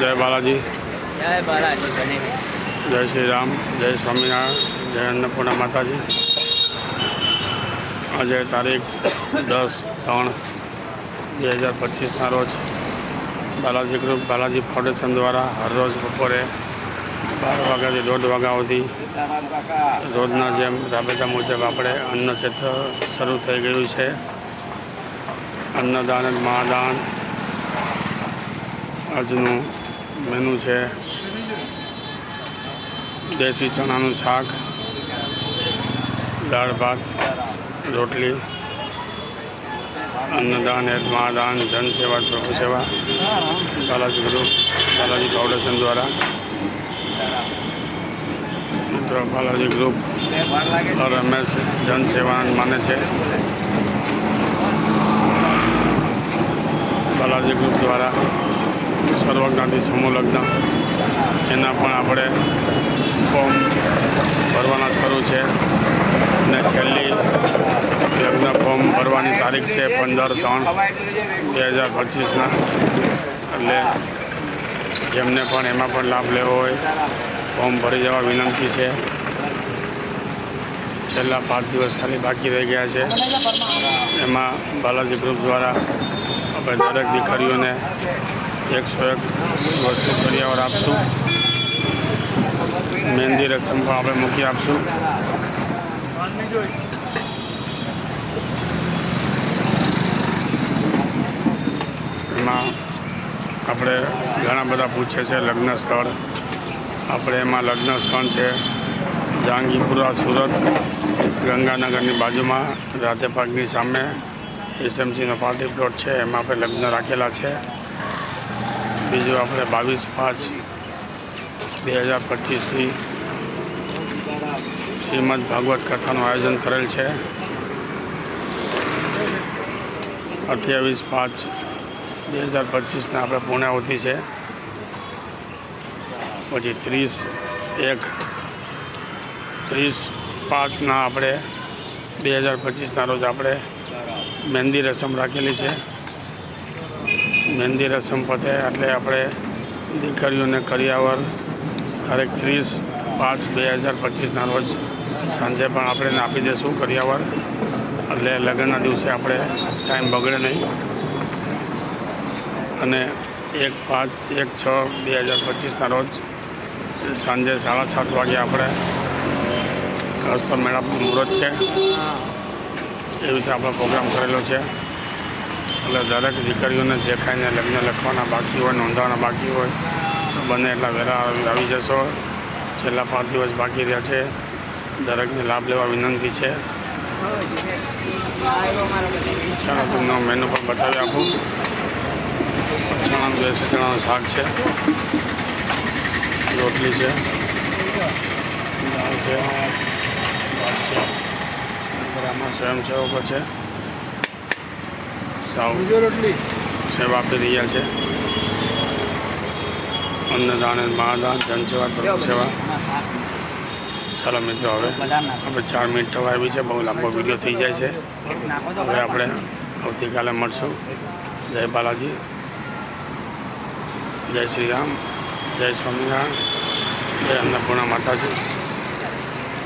જય બાલાજી. જય બાલાજી જય શ્રી રામ જય સ્વામિનારાયણ જય અન્નપૂર્ણા માતાજી. આજે તારીખ દસ ત્રણ બે હજાર પચીસના રોજ બાલાજી ગ્રુપ બાલાજી ફાઉન્ડેશન દ્વારા હરરોજ બપોરે બાર વાગ્યાથી દોઢ વાગ્યા સુધી રોજના જેમ રાબેતા મુજબ આપણે અન્ન ક્ષેત્ર શરૂ થઈ ગયું છે. અન્નદાન અને મહાદાન આજનું મેનુ છે. દેશી ચણાનું શાક, દાળ ભાત, રોટલી, અન્નદાન હેત મહાદાન જનસેવા પ્રભુ સેવા, બાલાજી ગ્રુપ બાલાજી ફાઉન્ડેશન દ્વારા. મિત્રો, બાલાજી ગ્રુપ રમેશ જનસેવા માને છે. બાલાજી ગ્રુપ દ્વારા સર્વજ્ઞાતિ સમૂહ લગ્ન. એના પણ આપણે ફોર્મ ભરવાના શરૂ છે. અને છેલ્લી લગ્ન ફોર્મ ભરવાની તારીખ છે પંદર ત્રણ બે હજાર પચીસના. એટલે જેમને પણ એમાં પણ લાભ લેવો હોય, ફોર્મ ભરી જવા વિનંતી છે. છેલ્લા પાંચ દિવસ ખાલી બાકી રહી ગયા છે. એમાં બાલાજી ગ્રુપ દ્વારા આપણે દરેક દીકરીઓને એકસો એક વસ્તુ ફરિયાવર આપશું. મહેંદી રસમ પણ આપણે મૂકી આપશું. એમાં આપણે ઘણા બધા પૂછે છે લગ્ન સ્થળ આપણે એમાં લગ્ન સ્થળ છે. જહાંગીરપુરા, સુરત, ગંગાનગરની બાજુમાં રાધે પાર્કની સામે એસએમસીનો પાર્ટી પ્લોટ છે. એમાં આપણે લગ્ન રાખેલા છે. બીજું આપણે બાવીસ પાંચ બે હજાર પચીસથી શ્રીમદ ભાગવત કથાનું આયોજન કરેલ છે. અઠ્યાવીસ પાંચ બે હજાર પચીસના આપણે પૂર્ણાવતી છે. પછી ત્રીસ એક ત્રીસ પાંચના આપણે, બે હજાર પચીસના રોજ આપણે મહેંદી રસમ રાખેલી છે. મહેંદી રસમ પતે એટલે આપણે દીકરીઓને કરિયાવર તારીખ ત્રીસ પાંચ બે હજાર પચીસના રોજ સાંજે પણ આપણે આપી દઈશું કરિયાવર એટલે લગ્નના દિવસે આપણે ટાઈમ બગડે નહીં. અને એક પાંચ, એક છ બે હજાર પચીસના રોજ સાંજે સાડા સાત વાગે આપણે હસ્ત મેળાપનું મુહૂર્ત છે. એવી રીતે આપણો પ્રોગ્રામ કરેલો છે. એટલે દરેક દીકરીઓને જે કાંઈને લગ્ન લખવાના બાકી હોય, નોંધવાના બાકી હોય, તો બને એટલા વહેલા આવી જશો. છેલ્લા પાંચ દિવસ બાકી રહ્યા છે. દરેકને લાભ લેવા વિનંતી છે. ચાલો, તમને મેનુ પણ બતાવી આપું. ચણાનું દેશી ચણાનું શાક છે. રોટલી છે. દાળ છે. સ્વયંસેવકો છે. સાવ સેવા આપી રહ્યા છે. અન્નદાન અને મહાદાન જનસેવા પ્રભુ સેવા ચાલો મિત્રો હવે આપણે ચાર મિનિટ થવા આવી છે. બહુ લાંબો વીડિયો થઈ જાય છે. હવે આપણે આવતીકાલે મળશું. જય બાલાજી. જય શ્રી રામ. જય સ્વામિનારાયણ. જય અન્નપૂર્ણા માતાજી.